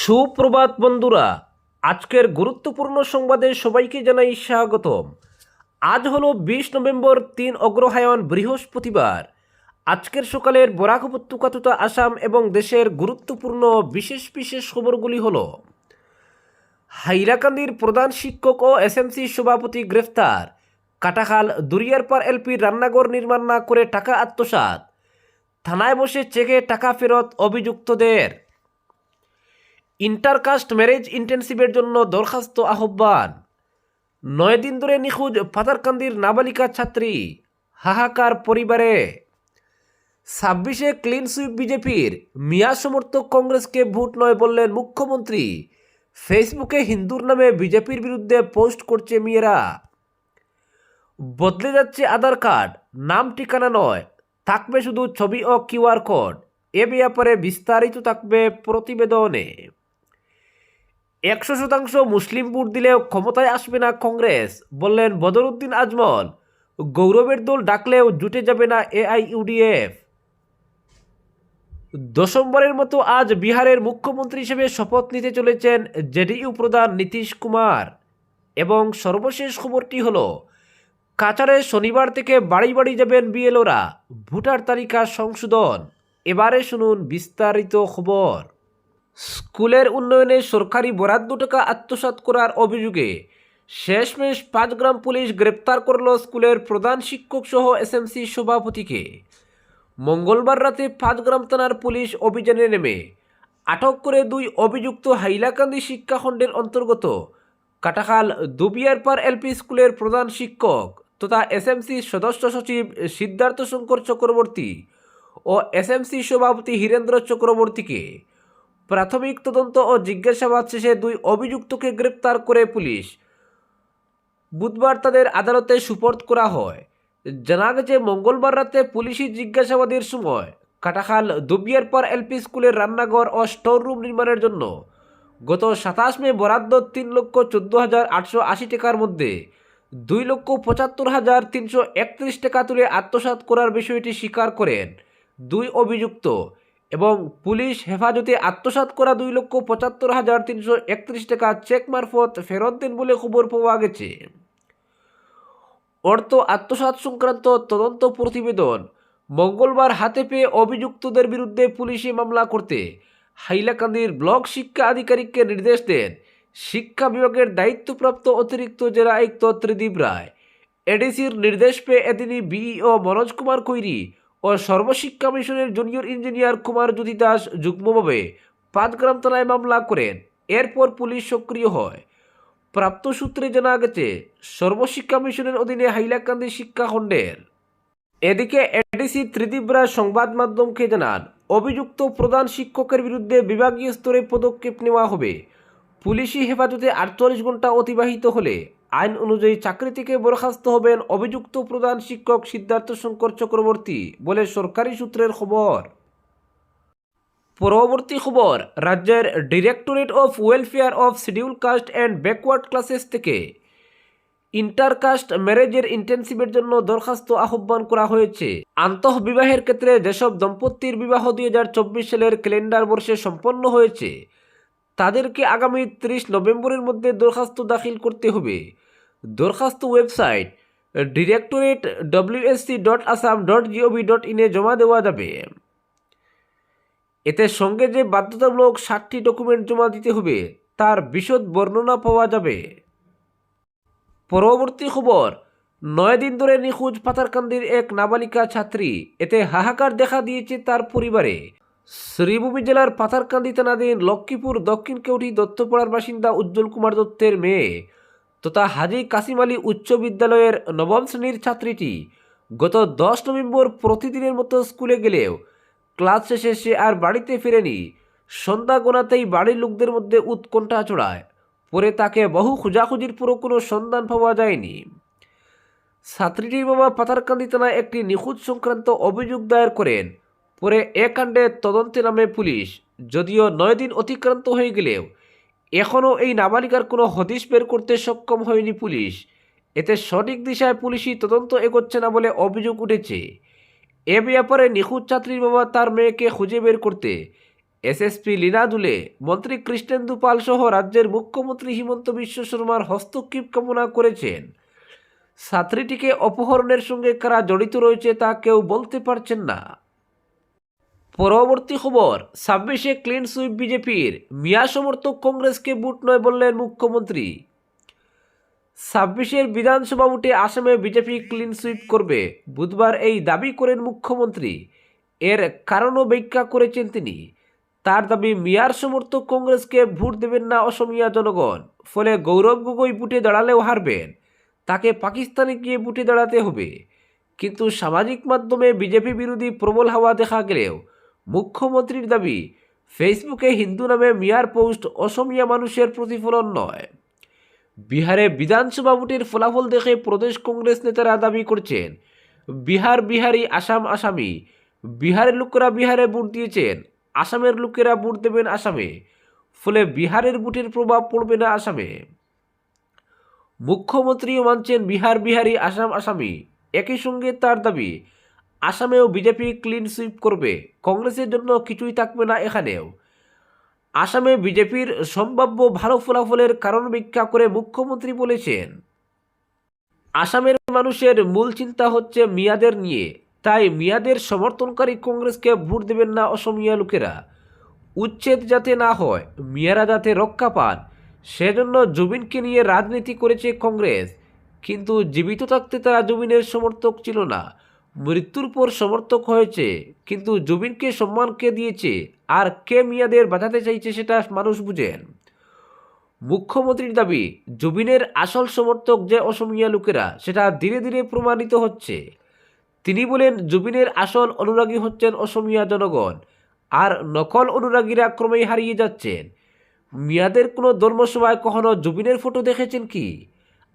সুপ্রভাত বন্ধুরা, আজকের গুরুত্বপূর্ণ সংবাদে সবাইকে জানাই স্বাগতম। আজ হলো বিশ নভেম্বর, তিন অগ্রহায়ণ, বৃহস্পতিবার। আজকের সকালের বরাক উপত্যকা তথা আসাম এবং দেশের গুরুত্বপূর্ণ বিশেষ বিশেষ খবরগুলি হল, হাইলাকান্দির প্রধান শিক্ষক ও এসএমসি সভাপতি গ্রেফতার, কাটাখাল দুরিয়ারপার এলপির রান্নাঘর নির্মাণ না করে টাকা আত্মসাৎ, থানায় বসে চেকে টাকা ফেরত অভিযুক্তদের। ইন্টারকাস্ট ম্যারেজ ইন্টেনসিভের জন্য দরখাস্ত আহ্বান। নয় দিন ধরে নিখোঁজ পাতারকান্দির নাবালিকা ছাত্রী, হাহাকার পরিবারে। ছাব্বিশে ক্লিন সুইপ বিজেপির, মিয়া সমর্থক কংগ্রেসকে ভোট নয় বললেন মুখ্যমন্ত্রী। ফেসবুকে হিন্দুর নামে বিজেপির বিরুদ্ধে পোস্ট করছে মেয়েরা। বদলে যাচ্ছে আধার কার্ড, নাম ঠিকানা নয়, থাকবে শুধু ছবি ও কিউআর কোড। এ ব্যাপারে বিস্তারিত থাকবে প্রতিবেদনে। একশো শতাংশ মুসলিম ভোট দিলেও ক্ষমতায় আসবে না কংগ্রেস, বললেন বদরুদ্দিন আজমল। গৌরবের দল ডাকলেও জুটে যাবে না এআইইউডিএফ দশম্বরের মতো আজ বিহারের মুখ্যমন্ত্রী হিসেবে শপথ নিতে চলেছেন জেডিইউ প্রধান নীতিশ কুমার। এবং সর্বশেষ খবরটি হল, কাছাড়ে শনিবার থেকে বাড়ি বাড়ি যাবেন বিএলওরা। ভোটার তালিকা সংশোধন। এবারে শুনুন বিস্তারিত খবর। স্কুলের উন্নয়নে সরকারি বরাদ্দ টাকা আত্মসাৎ করার অভিযোগে শেষমেশ পাঁচগ্রাম পুলিশ গ্রেপ্তার করল স্কুলের প্রধান শিক্ষক সহ এসএমসি সভাপতিকে। মঙ্গলবার রাতে পাঁচগ্রাম থানার পুলিশ অভিযানে নেমে আটক করে দুই অভিযুক্ত হাইলাকান্দি শিক্ষাখণ্ডের অন্তর্গত কাটাখাল দুবিয়ারপার এলপি স্কুলের প্রধান শিক্ষক তথা এসএমসি সদস্য সচিব সিদ্ধার্থ শঙ্কর চক্রবর্তী ও এসএমসি সভাপতি হীরেন্দ্র চক্রবর্তীকে প্রাথমিক তদন্ত ও জিজ্ঞাসাবাদ শেষে দুই অভিযুক্তকে গ্রেপ্তার করে পুলিশ। বুধবার তাদের আদালতে সুপর্দ করা হয়। জানা গেছে, মঙ্গলবার রাতে পুলিশি জিজ্ঞাসাবাদের সময় কাটাখাল দুবিয়ারপার এলপি স্কুলের রান্নাঘর ও স্টোর রুম নির্মাণের জন্য গত সাতাশ মে বরাদ্দ তিন লক্ষ চোদ্দ হাজার আটশো আশি টাকার মধ্যে দুই লক্ষ পঁচাত্তর হাজার তিনশো একত্রিশ টাকা তুলে আত্মসাৎ করার বিষয়টি স্বীকার করেন দুই অভিযুক্ত। এবং পুলিশ হেফাজতে আত্মসাৎ করা দুই লক্ষ পঁচাত্তর হাজার তিনশো একত্রিশ টাকা চেক মারফত ফেরত দেন বলে খবর পাওয়া গেছে। অর্থ আত্মসাৎ সংক্রান্ত তদন্ত প্রতিবেদন মঙ্গলবার হাতে পেয়ে অভিযুক্তদের বিরুদ্ধে পুলিশি মামলা করতে হাইলাকান্দির ব্লক শিক্ষা আধিকারিককে নির্দেশ দেন শিক্ষা বিভাগের দায়িত্বপ্রাপ্ত অতিরিক্ত জেলা আয়ুক্ত ত্রিদীপ রায়। এডিসির নির্দেশ পেয়ে এদিনই বিইও মনোজ কুমার কৈরি ও সর্বশিক্ষা মিশনের জুনিয়র ইঞ্জিনিয়ার কুমার জ্যোতি দাস যুগ্মভাবে পাঁচগ্রাম থানায় মামলা করেন। এরপর পুলিশ সক্রিয় হয়। প্রাপ্ত সূত্রে জানা গেছে, সর্বশিক্ষা মিশনের অধীনে হাইলাকান্দি শিক্ষাখণ্ডের এদিকে এডিসি ত্রিদীপ রায় সংবাদ মাধ্যমকে জানান, অভিযুক্ত প্রধান শিক্ষকের বিরুদ্ধে বিভাগীয় স্তরে পদক্ষেপ নেওয়া হবে। পুলিশি হেফাজতে আটচল্লিশ ঘণ্টা অতিবাহিত হলে আইন অনুযায়ী চাকরি থেকে বরখাস্ত হবেন অভিযুক্ত প্রধান শিক্ষক সিদ্ধার্থ শঙ্কর চক্রবর্তী, বলে সরকারি সূত্রের খবর। পরবর্তী খবর, রাজ্যের directorate of welfare of schedule caste and backward classes থেকে ইন্টারকাস্ট ম্যারেজের ইন্টেনসিভের জন্য দরখাস্ত আহ্বান করা হয়েছে। আন্তঃ বিবাহের ক্ষেত্রে যেসব দম্পতির বিবাহ দুই হাজার চব্বিশ সালের ক্যালেন্ডার বর্ষে সম্পন্ন হয়েছে, তাদেরকে আগামী ত্রিশ নভেম্বরের মধ্যে দরখাস্ত দাখিল করতে হবে। দরখাস্ত website directorate WSC dot Assam dot GOV dot ইনে জমা দেওয়া যাবে। এতে সঙ্গে যে বাধ্যতামূলক ষাটটি ডকুমেন্ট জমা দিতে হবে, তার বিশদ বর্ণনা পাওয়া যাবে। পরবর্তী খবর, নয় দিন ধরে নিখোঁজ পাতারকান্দির এক নাবালিকা ছাত্রী, এতে হাহাকার দেখা দিয়েছে তার পরিবারে। শ্রীভূমি জেলার পাথারকান্দি থানাধীন লক্ষ্মীপুর দক্ষিণ কেউটি দত্তপাড়ার বাসিন্দা উজ্জ্বল কুমার দত্তের মেয়ে তথা হাজি কাসিম আলী উচ্চ বিদ্যালয়ের নবম শ্রেণির ছাত্রীটি গত দশ নভেম্বর প্রতিদিনের মতো স্কুলে গেলেও ক্লাস শেষে সে আর বাড়িতে ফেরেনি। সন্ধ্যা গোনাতেই বাড়ির লোকদের মধ্যে উৎকণ্ঠা চড়ায়। পরে তাকে বহু খোঁজাখুঁজির পুরো কোনো সন্ধান পাওয়া যায়নি। ছাত্রীটির বাবা পাথারকান্দি থানায় একটি নিখোঁজ সংক্রান্ত অভিযোগ দায়ের করেন। পরে এ কাণ্ডে তদন্তে নামে পুলিশ, যদিও নয় দিন অতিক্রান্ত হয়ে গেলেও এখনও এই নাবালিকার কোনো হদিশ বের করতে সক্ষম হয়নি পুলিশ। এতে সঠিক দিশায় পুলিশি তদন্ত এগোচ্ছে না বলে অভিযোগ উঠেছে। এ ব্যাপারে নিখোঁজ ছাত্রীর বাবা তার মেয়েকে খুঁজে বের করতে এসএসপি লীনা দুলে, মন্ত্রী কৃষ্ণেন্দু পাল সহ রাজ্যের মুখ্যমন্ত্রী হিমন্ত বিশ্ব শর্মার হস্তক্ষেপ কামনা করেছেন। ছাত্রীটিকে অপহরণের সঙ্গে কারা জড়িত রয়েছে তা কেউ বলতে পারছেন না। পরবর্তী খবর, ছাব্বিশে ক্লিন সুইপ বিজেপির, মিয়া সমর্থক কংগ্রেসকে বুট নয় বললেন মুখ্যমন্ত্রী। ছাব্বিশের বিধানসভা ভোটে আসামে বিজেপি ক্লিন সুইপ করবে, বুধবার এই দাবি করেন মুখ্যমন্ত্রী। এর কারণও ব্যাখ্যা করেছেন তিনি। তার দাবি, মিয়ার সমর্থক কংগ্রেসকে ভোট দেবেন না অসমিয়া জনগণ, ফলে গৌরব গগৈ বুটে দাঁড়ালেও হারবেন। তাকে পাকিস্তানে গিয়ে বুটে দাঁড়াতে হবে। কিন্তু সামাজিক মাধ্যমে বিজেপি বিরোধী প্রবল হাওয়া দেখা গেলেও মুখ্যমন্ত্রীর দাবি, ফেসবুকে হিন্দু নামে মিয়ার পোস্ট অসমিয়া মানুষের প্রতিফলন নয়। বিহারে বিধানসভা ভোটের ফলাফল দেখে প্রদেশ কংগ্রেস নেতারা দাবি করছেন, বিহার বিহারি, আসাম আসামি। বিহারের লোকেরা বিহারে ভোট দিয়েছেন, আসামের লোকেরা ভোট দেবেন আসামে। ফলে বিহারের ভোটের প্রভাব পড়বে না আসামে। মুখ্যমন্ত্রীও মানছেন বিহার বিহারি, আসাম আসামি। একই সঙ্গে তার দাবি আসামেও বিজেপি ক্লিন সুইপ করবে। কংগ্রেসের জন্য কিছুই থাকবে না এখানেও। আসামে বিজেপির সম্ভাব্য ভালো ফলাফলের কারণ ব্যাখ্যা করে মুখ্যমন্ত্রী বলেছেন। আসামের মানুষের মূল চিন্তা হচ্ছে মিয়াদের নিয়ে। তাই মিয়াদের সমর্থনকারী কংগ্রেসকে ভোট দেবেন না অসমিয়া লোকেরা। উচ্ছেদ যাতে না হয়, মিয়ারা যাতে রক্ষা পান, সেজন্য জুবিনকে নিয়ে রাজনীতি করেছে কংগ্রেস। কিন্তু জীবিত থাকতে তারা জুবিনের সমর্থক ছিল না। মৃত্যুর পর সমর্থক হয়েছে, কিন্তু জুবিনকে সম্মান কে দিয়েছে, আর কে মিয়াদের বাঁচাতে চাইছে সেটা মানুষ বুঝেন। মুখ্যমন্ত্রীর দাবি জুবিনের আসল সমর্থক যে অসমিয়া লোকেরা, সেটা ধীরে ধীরে প্রমাণিত হচ্ছে। তিনি বলেন জুবিনের আসল অনুরাগী হচ্ছেন অসমিয়া জনগণ, আর নকল অনুরাগীরা ক্রমেই হারিয়ে যাচ্ছেন। মিয়াদের কোনো ধর্মসভায় কখনো জুবিনের ফটো দেখেছেন কি?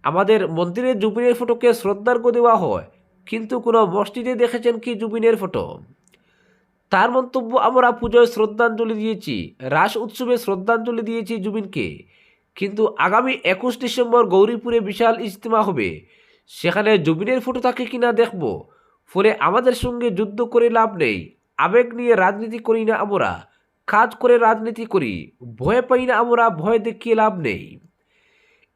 আমাদের মন্দিরে জুবিনের ফটোকে শ্রদ্ধার্ঘ্য দেওয়া হয় কিন্তু কোনো মসজিদে দেখেছেন কি জুবিনের ফটো? তার মন্তব্য, আমরা পুজোয় শ্রদ্ধাঞ্জলি দিয়েছি, রাস উৎসবে শ্রদ্ধাঞ্জলি দিয়েছি জুবিনকে। কিন্তু আগামী একুশ ডিসেম্বর গৌরীপুরে বিশাল ইজতেমা হবে। সেখানে জুবিনের ফটো থাকে কিনা দেখব। ফলে আমাদের সঙ্গে যুদ্ধ করে লাভ নেই। আবেগ নিয়ে রাজনীতি করি না আমরা। কাজ করে রাজনীতি করি। ভয় পাই না আমরা, ভয় দেখিয়ে লাভ নেই।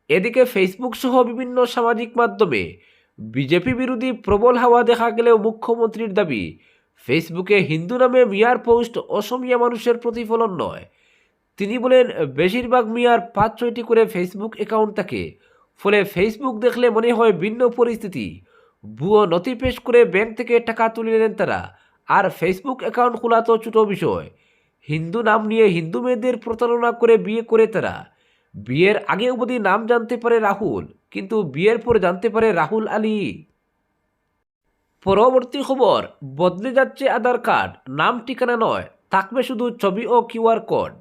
এদিকে ফেসবুক সহ বিভিন্ন সামাজিক মাধ্যমে বিজেপি বিরোধী প্রবল হাওয়া দেখা গেলেও মুখ্যমন্ত্রীর দাবি, ফেসবুকে হিন্দু নামে মিয়ার পোস্ট অসমিয়া মানুষের প্রতিফলন নয়। তিনি বলেন, বেশিরভাগ মিয়ার পাঁচ ছয়টি করে ফেসবুক অ্যাকাউন্ট থাকে। ফলে ফেসবুক দেখলে মনে হয় ভিন্ন পরিস্থিতি। ভুয়ো নথি পেশ করে ব্যাংক থেকে টাকা তুলে নেন তারা। আর ফেসবুক অ্যাকাউন্ট খোলা তো ছোটো বিষয়। হিন্দু নাম নিয়ে হিন্দু মেয়েদের প্রতারণা করে বিয়ে করে তারা। বিয়ের আগে অবধি নাম জানতে পারে রাহুল। কিন্তু বিয়ের পর জানতে পারে রাহুল আলী। পরবর্তী খবর, বদলে যাচ্ছে আধার কার্ড, নাম ঠিকানা নয়, থাকবে শুধু ছবি ও কিউআর কোড।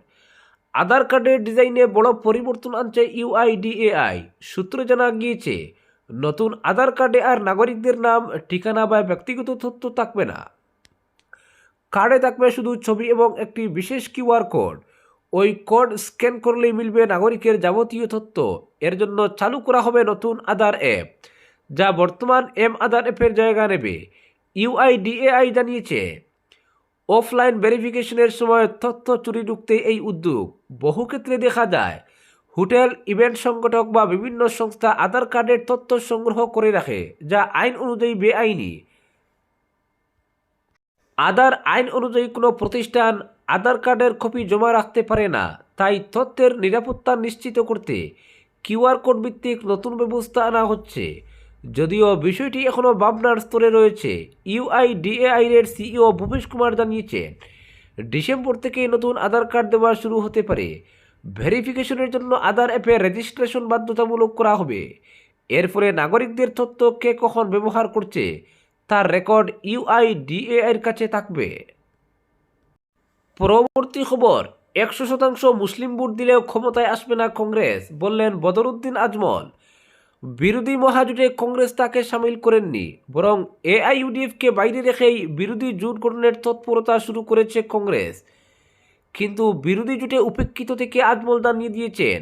আধার কার্ডের ডিজাইনে বড় পরিবর্তন আনছে ইউআইডিএআই সূত্রে জানা গিয়েছে, নতুন আধার কার্ডে আর নাগরিকদের নাম, ঠিকানা বা ব্যক্তিগত তথ্য থাকবে না। কার্ডে থাকবে শুধু ছবি এবং একটি বিশেষ কিউআর কোড, ওই কোড স্ক্যান করলেই মিলবে নাগরিকের যাবতীয় তথ্য। এর জন্য চালু করা হবে নতুন আধার অ্যাপ, যা বর্তমান এম আধার অ্যাপের জায়গা নেবে ইউআইডিএআই জানিয়েছে। অফলাইন ভেরিফিকেশনের সময় তথ্য চুরি ঢুকতে এই উদ্যোগ বহু ক্ষেত্রে দেখা যায়। হোটেল, ইভেন্ট সংগঠক বা বিভিন্ন সংস্থা আধার কার্ডের তথ্য সংগ্রহ করে রাখে, যা আইন অনুযায়ী বেআইনি। আধার আইন অনুযায়ী কোনো প্রতিষ্ঠান আধার কার্ডের কপি জমা রাখতে পারে না, তাই তথ্যের নিরাপত্তা নিশ্চিত করতে কিউআর কোড ভিত্তিক নতুন ব্যবস্থা আনা হচ্ছে। যদিও বিষয়টি এখনও ভাবনার স্তরে রয়েছে ইউআইডিএআই এর সিইও ভূপেশ কুমার জানিয়েছেন, ডিসেম্বর থেকে নতুন আধার কার্ড দেওয়া শুরু হতে পারে। ভেরিফিকেশনের জন্য আধার অ্যাপে রেজিস্ট্রেশন বাধ্যতামূলক করা হবে। এর ফলে নাগরিকদের তথ্য কে কখন ব্যবহার করছে, তার রেকর্ড ইউআইডিএআই এর কাছে থাকবে। পরবর্তী খবর একশো শতাংশ মুসলিম ভোট দিলেও ক্ষমতায় আসবে না কংগ্রেস, বললেন বদরুদ্দিন আজমল। বিরোধী মহাজোটে কংগ্রেস তাকে সামিল করেননি, বরং এআইইউডিএফকে বাইরে রেখেই বিরোধী জোট গঠনের তৎপরতা শুরু করেছে কংগ্রেস। কিন্তু বিরোধী জোটে উপেক্ষিত থেকে আজমল জানিয়ে দিয়েছেন।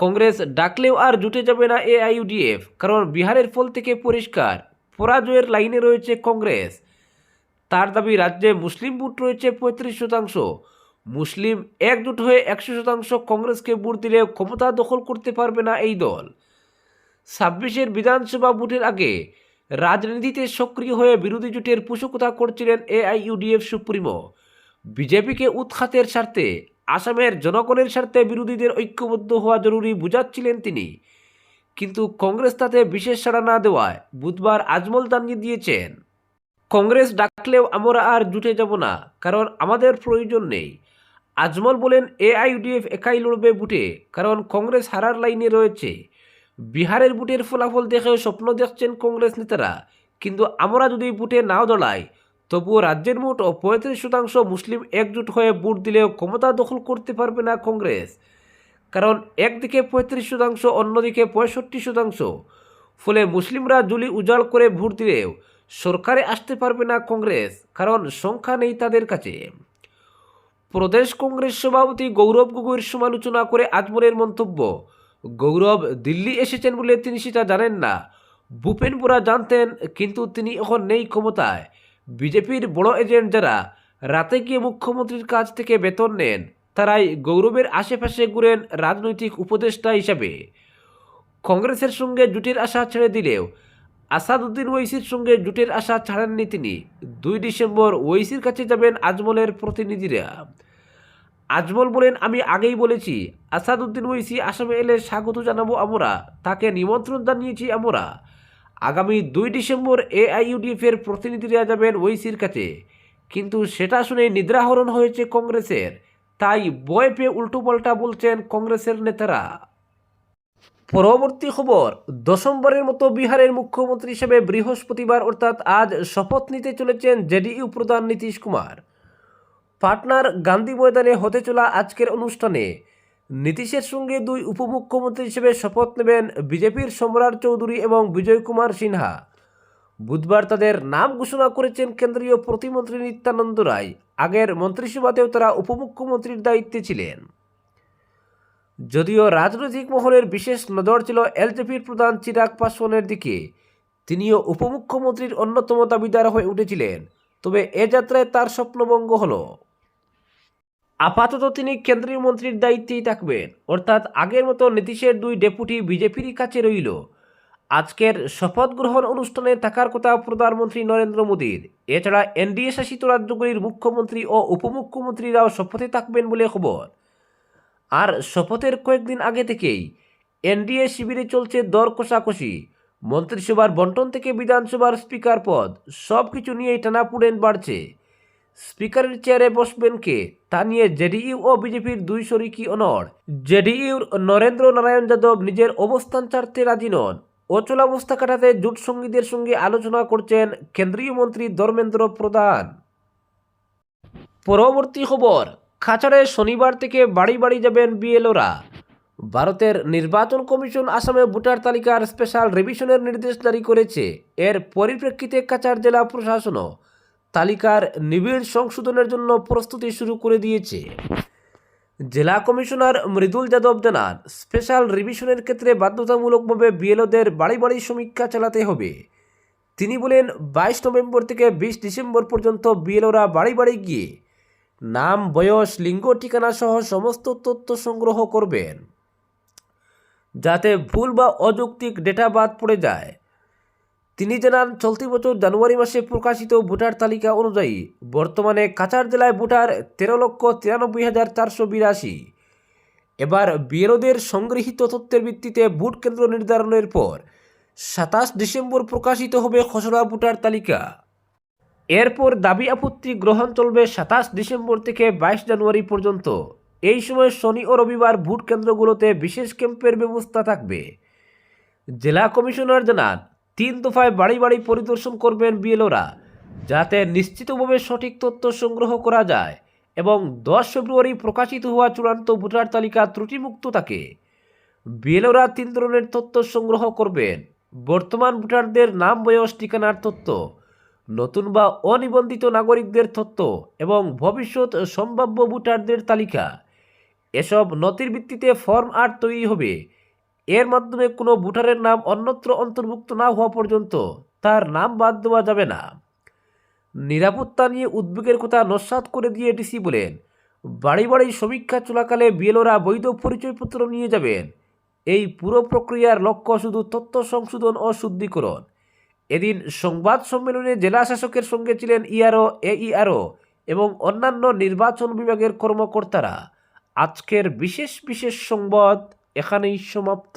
কংগ্রেস ডাকলেও আর জুটে যাবে না এআইইউডিএফ, কারণ বিহারের ফল থেকে পরিষ্কার, পরাজয়ের লাইনে রয়েছে কংগ্রেস। তার দাবি, রাজ্যে মুসলিম ভোট রয়েছে পঁয়ত্রিশ শতাংশ। মুসলিম একজোট হয়ে একশো শতাংশ কংগ্রেসকে ভোট দিলে ক্ষমতা দখল করতে পারবে না এই দল। ছাব্বিশের বিধানসভা ভোটের আগে রাজনীতিতে সক্রিয় হয়ে বিরোধী জোটের পোষকতা করছিলেন এআইইউডিএফ সুপ্রিমো। বিজেপিকে উৎখাতের স্বার্থে, আসামের জনগণের স্বার্থে বিরোধীদের ঐক্যবদ্ধ হওয়া জরুরি বুঝাচ্ছিলেন তিনি। কিন্তু কংগ্রেস তাতে বিশেষ সাড়া না দেওয়ায় বুধবার আজমল জানিয়ে দিয়েছেন। কংগ্রেস ডাকলেও আমরা আর জুটে যাব না, কারণ আমাদের প্রয়োজন নেই। আজমল বলেন, এআইইউডিএফ একাই লড়বে বুটে, কারণ কংগ্রেস হারার লাইনে রয়েছে। বিহারের বুটের ফলাফল দেখেও স্বপ্ন দেখছেন কংগ্রেস নেতারা, কিন্তু আমরা যদি বুটে নাও দড়াই, তবুও রাজ্যের মোট পঁয়ত্রিশ শতাংশ মুসলিম একজোট হয়ে ভোট দিলেও ক্ষমতা দখল করতে পারবে না কংগ্রেস। কারণ একদিকে পঁয়ত্রিশ শতাংশ, অন্যদিকে পঁয়ষট্টি শতাংশ। ফলে মুসলিমরা জুলি উজাড় করে ভোট দিলেও সরকারে আসতে পারবে না কংগ্রেস, কারণ সংখ্যা নেই তাদের কাছে। প্রদেশ কংগ্রেস সভাপতি গৌরব গগৈর সমালোচনা করে আজমলের মন্তব্য। গৌরব দিল্লি এসেছেন বলে তিনি সেটা জানেন না। ভূপেন বোরা জানতেন, কিন্তু তিনি এখন নেই ক্ষমতায়। বিজেপির বড় এজেন্ট যারা, রাতে গিয়ে মুখ্যমন্ত্রীর কাছ থেকে বেতন নেন, তারাই গৌরবের আশেপাশে ঘুরেন রাজনৈতিক উপদেষ্টা হিসাবে। কংগ্রেসের সঙ্গে জুটির আশা ছেড়ে দিলেও আসাদুদ্দিন ওয়েসির সঙ্গে জুটের আশা ছাড়েননি তিনি। দুই ডিসেম্বর ওয়েসির কাছে যাবেন আজমলের প্রতিনিধিরা। আজমল বলেন, আমি আগেই বলেছি, আসাদুদ্দিন ওয়েসি আসামে এলে স্বাগত জানাব আমরা। তাকে নিমন্ত্রণ জানিয়েছি আমরা। আগামী দুই ডিসেম্বর এআইইউডিএফ এর প্রতিনিধিরা যাবেন ওয়েসির কাছে। কিন্তু সেটা শুনে নিদ্রাহরণ হয়েছে কংগ্রেসের। তাই বয় পেয়ে উল্টোপাল্টা বলছেন কংগ্রেসের নেতারা। পরবর্তী খবর, দশমবারের মতো বিহারের মুখ্যমন্ত্রী হিসেবে বৃহস্পতিবার অর্থাৎ আজ শপথ নিতে চলেছেন জেডিইউ প্রধান নীতিশ কুমার। পাটনার গান্ধী ময়দানে হতে চলা আজকের অনুষ্ঠানে নীতিশের সঙ্গে দুই উপমুখ্যমন্ত্রী হিসেবে শপথ নেবেন বিজেপির সম্রাট চৌধুরী এবং বিজয় কুমার সিনহা। বুধবার তাদের নাম ঘোষণা করেছেন কেন্দ্রীয় প্রতিমন্ত্রী নিত্যানন্দ রায়। আগের মন্ত্রিসভাতেও তারা উপমুখ্যমন্ত্রীর দায়িত্বে ছিলেন। যদিও রাজনৈতিক মহলের বিশেষ নজর ছিল এলজেপির প্রধান চিরাগ পাসওয়ানের দিকে। তিনিও উপমুখ্যমন্ত্রীর অন্যতম দাবিদার হয়ে উঠেছিলেন। তবে এ যাত্রায় তার স্বপ্নভঙ্গ হলো। আপাতত তিনি কেন্দ্রীয় মন্ত্রীর দায়িত্বেই থাকবেন। অর্থাৎ আগের মতো নীতিশের দুই ডেপুটি বিজেপির কাছে রইল। আজকের শপথ গ্রহণ অনুষ্ঠানে থাকার কথা প্রধানমন্ত্রী নরেন্দ্র মোদীর। এছাড়া এনডিএ শাসিত রাজ্যগুলির মুখ্যমন্ত্রী ও উপমুখ্যমন্ত্রীরাও শপথে থাকবেন বলে খবর। আর শপথের কয়েকদিন আগে থেকেই এনডিএ শিবিরে চলছে দর কষাকষি। মন্ত্রিসভার বন্টন থেকে বিধানসভার স্পিকার পদ সব কিছু নিয়েই টানাপুড়েন বাড়ছে। স্পিকারের চেয়ারে বসবেন কে তা নিয়ে জেডিইউ ও বিজেপির দুই শরিকি অনড়। জেডিইউর নরেন্দ্র নারায়ণ যাদব নিজের অবস্থান ছাড়তে রাজি নন। অচলাবস্থা কাটাতে জোট সঙ্গীদের সঙ্গে আলোচনা করছেন কেন্দ্রীয় মন্ত্রী ধর্মেন্দ্র প্রধান। পরবর্তী খবর। খাচাড়ে শনিবার থেকে বাড়ি বাড়ি যাবেন বিএলওরা। ভারতের নির্বাচন কমিশন আসামে ভোটার তালিকার স্পেশাল রিভিশনের নির্দেশ জারি করেছে। এর পরিপ্রেক্ষিতে কাছাড় জেলা প্রশাসনও তালিকার নিবিড় সংশোধনের জন্য প্রস্তুতি শুরু করে দিয়েছে। জেলা কমিশনার মৃদুল যাদব জানান স্পেশাল রিভিশনের ক্ষেত্রে বাধ্যতামূলকভাবে বিএলওদের বাড়ি বাড়ি সমীক্ষা চালাতে হবে। তিনি বলেন, বাইশ নভেম্বর থেকে বিশ ডিসেম্বর পর্যন্ত বিএলওরা বাড়ি বাড়ি গিয়ে নাম, বয়স, লিঙ্গ, ঠিকানা সহ সমস্ত তথ্য সংগ্রহ করবেন। যাতে ভুল বা অযৌক্তিক ডেটা বাদ পড়ে যায়। তিনি জানান, চলতি বছর জানুয়ারি মাসে প্রকাশিত ভোটার তালিকা অনুযায়ী বর্তমানে কাছাড় জেলায় ভোটার তেরো লক্ষ তিরানব্বই হাজার চারশো বিরাশি। এবার বিএলওদের সংগৃহীত তথ্যের ভিত্তিতে ভোট কেন্দ্র নির্ধারণের পর সাতাশ ডিসেম্বর প্রকাশিত হবে খসড়া ভোটার তালিকা। এরপর দাবি আপত্তি গ্রহণ চলবে সাতাশ ডিসেম্বর থেকে বাইশ জানুয়ারি পর্যন্ত। এই সময় শনি ও রবিবার ভোট কেন্দ্রগুলোতে বিশেষ ক্যাম্পের ব্যবস্থা থাকবে। জেলা কমিশনার জানান, তিন দফায় বাড়ি বাড়ি পরিদর্শন করবেন বিএলওরা, যাতে নিশ্চিতভাবে সঠিক তথ্য সংগ্রহ করা যায় এবং দশ ফেব্রুয়ারি প্রকাশিত হওয়া চূড়ান্ত ভোটার তালিকা ত্রুটিমুক্ত থাকে। বিএলওরা তিন ধরনের তথ্য সংগ্রহ করবেন। বর্তমান ভোটারদের নাম, বয়স, ঠিকানার তথ্য নতুন বা অনিবন্ধিত নাগরিকদের তথ্য এবং ভবিষ্যৎ সম্ভাব্য ভোটারদের তালিকা। এসব নথির ভিত্তিতে ফর্ম আট তৈরি হবে। এর মাধ্যমে কোনো ভোটারের নাম অন্যত্র অন্তর্ভুক্ত না হওয়া পর্যন্ত তার নাম বাদ দেওয়া যাবে না। নিরাপত্তা নিয়ে উদ্বেগের কথা নস্বাত করে দিয়ে ডিসি বলেন, বাড়ি বাড়ি সমীক্ষা চলাকালে বিএলওরা বৈধ পরিচয়পত্র নিয়ে যাবেন। এই পুরো প্রক্রিয়ার লক্ষ্য শুধু তথ্য সংশোধন ও শুদ্ধিকরণ। এদিন সংবাদ সম্মেলনে জেলা শাসকের সঙ্গে ছিলেন ইআরও, এইআরও এবং অন্যান্য নির্বাচন বিভাগের কর্মকর্তারা। আজকের বিশেষ বিশেষ সংবাদ এখানেই সমাপ্ত।